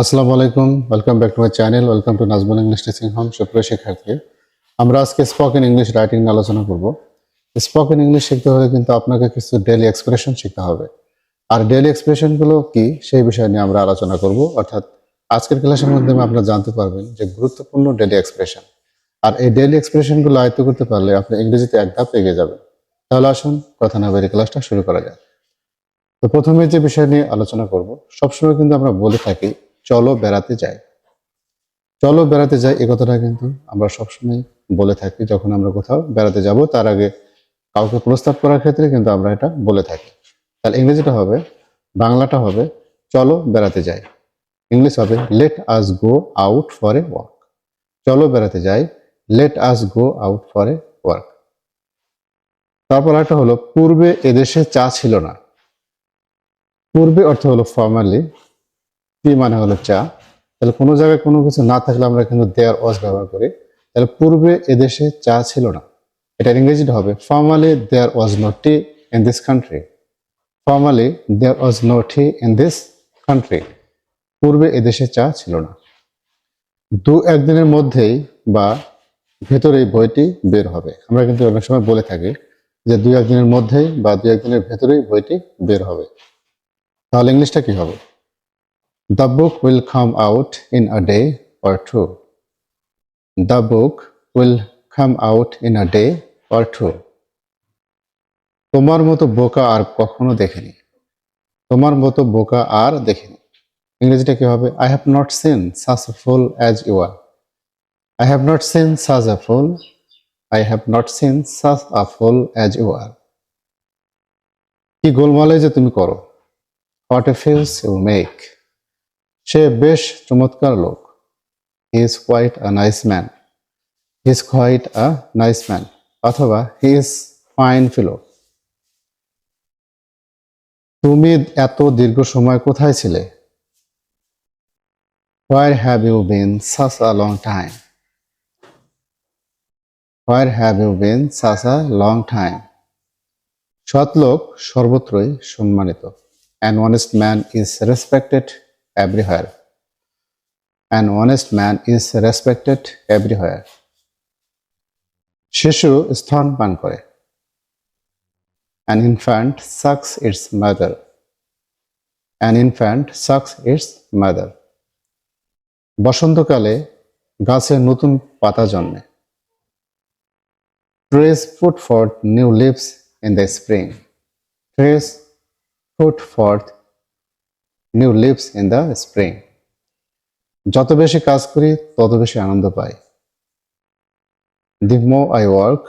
আসসালামু আলাইকুম welcome back to my channel welcome to Nazmul English teaching home সুপ্রিয় শিক্ষার্থী। আমরা আজকে স্পোকেন ইংলিশ রাইটিং নিয়ে আলোচনা করব। স্পোকেন ইংলিশ শিখতে হলে কিন্তু আপনাকে কিছু ডেলি এক্সপ্রেশন শিখতে হবে। আর ডেলি এক্সপ্রেশনগুলো কি, সেই বিষয় নিয়ে আমরা আলোচনা করব। অর্থাৎ আজকের ক্লাসের মাধ্যমে আপনারা জানতে পারবেন যে গুরুত্বপূর্ণ ডেলি এক্সপ্রেশন আর এই ডেলি এক্সপ্রেশনগুলো আয়ত্ত করতে পারলে আপনি ইংরেজিতে এক ধাপ এগিয়ে যাবেন। তাহলে আসুন, কথা না বেরিয়ে ক্লাসটা শুরু করা যায় তো প্রথমে যে বিষয় নিয়ে আলোচনা করব, সবসময় কিন্তু আমরা বলে থাকি চলো বেড়াতে যাই। চলো বেড়াতে যাই, এ কথাটা কিন্তু আমরা সবসময় বলে থাকি যখন আমরা কোথাও বেড়াতে যাব, তার আগে কাউকে প্রস্তাব করার ক্ষেত্রে কিন্তু আমরা এটা বলে থাকি। তাহলে ইংরেজিটা হবে, বাংলাটা হবে, চলো বেড়াতে যাই। ইংলিশ হবে let us go out for a walk চলো বেড়াতে যাই let us go out for a walk তারপর একটা হলো, পূর্বে এদেশে চা ছিল না। পূর্বে অর্থ হলো ফর্মালি কি মানে হলো চা? তাহলে কোনো জায়গায় কোনো কিছু না থাকলে আমরা কিন্তু দেয়ার ওয়াজ ব্যবহার করি। তাহলে পূর্বে এদেশে চা ছিল না। এটা ইংরেজিটা হবে formally there was no tea in this country formally there was no tea in this country পূর্বে এদেশে চা ছিল না। দু একদিনের মধ্যেই বা ভেতরেই বইটি বের হবে। আমরা কিন্তু অনেক সময় বলে থাকি যে দু একদিনের মধ্যেই বা দু একদিনের ভেতরেই বইটি বের হবে। তাহলে ইংলিশটা কি হবে? The book will come out in a day or two. The book will come out in a day or two. তোমার মতো বোকা আর কখনো দেখিনি। তোমার মতো বোকা আর দেখিনি। ইংরেজিটা কি হবে? I have not seen such a fool as you are I have not seen such a fool I have not seen such a fool as you are কি গোলমালে যে তুমি করো। What a fuss you make সে বেশ চমৎকার লোক। He is quite a nice man he is quite a nice man অথবা he is fine fellow তুমি এত দীর্ঘ সময় কোথায় ছিলে? Where have you been such a long time where have you been such a long time সৎ লোক সর্বত্রই সম্মানিত। An honest man is respected everywhere. An honest man is respected everywhere. শিশু স্তন পান করে An infant sucks its mother. An infant sucks its mother. বসন্তকালে গাছে নতুন পাতা জন্মে Trees put forth new leaves in the spring. Trees put forth new leaves in the spring যত বেশি কাজ করি, তত বেশি আনন্দ পাই। The more I work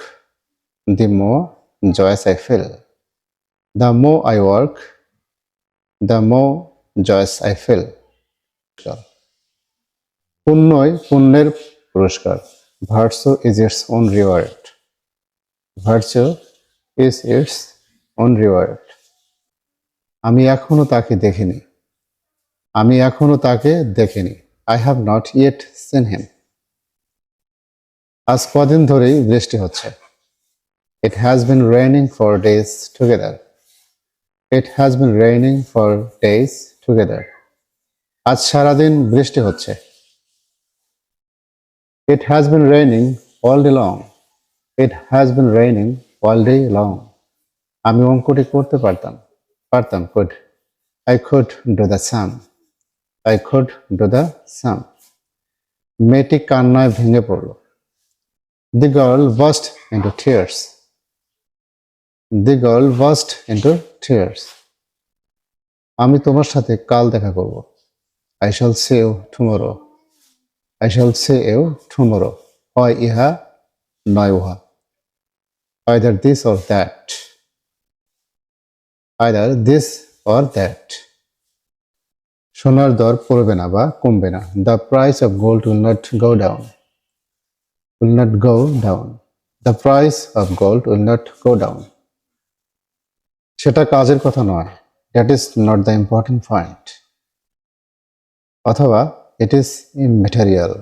the more joys I feel the more I work the more joys I feel পুণ্যই পুণ্যের পুরস্কার। Virtue is its own reward virtue is its own reward আমি এখনও তাকে দেখিনি। আমি এখনও তাকে দেখিনি। I have not yet seen him আজ কদিন ধরেই বৃষ্টি হচ্ছে। It has been raining for days together it has been raining for days together আজ সারাদিন বৃষ্টি হচ্ছে। It has been raining all day long it has been raining all day long আমি অঙ্কটি করতে পারতাম। পারতাম could I could do the sum I could do the sum মেয়েটি কান্নায় ভেঙে পড়ল। The girl burst into tears the girl burst into tears আমি তোমার সাথে কাল দেখা করব। আই শাল সে ইউ টুমোরো আই শাল সে ইউ টুমোরো হয় ইহা, নয় উহা। Either this or that either this or that সোনার দর পড়বে না বা কমবে না। The price of gold will not go down will not go down the price of gold will not go down সেটা কাজের কথা নয়। That is not the important point অথবা ইট ইজ ইমেটেরিয়াল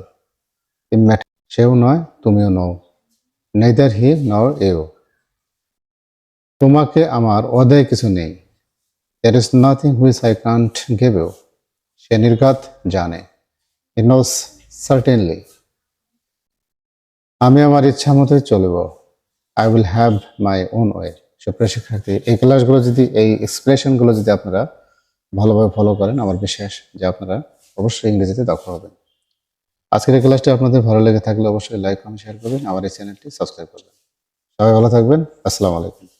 সেও নয়, তুমিও নও। নেদার হি নর এও তোমাকে আমার অদায় কিছু নেই। There is nothing which I can't give you সে নির্ঘাত জানে। হি নোস সার্টেনলি আমি আমার ইচ্ছা মতোই চলব। I will have my own way সুপ্রিয় শিক্ষার্থী, এই ক্লাসগুলো যদি, এই এক্সপ্রেশনগুলো যদি আপনারা ভালোভাবে ফলো করেন, আমার বিশ্বাস যে আপনারা অবশ্যই ইংরেজিতে দক্ষ হবেন। আজকের এই ক্লাসটি আপনাদের ভালো লেগে থাকলে অবশ্যই লাইক কমেন্ট শেয়ার করবেন। আমার এই চ্যানেলটি সাবস্ক্রাইব করবেন। সবাই ভালো থাকবেন। আসসালামু আলাইকুম।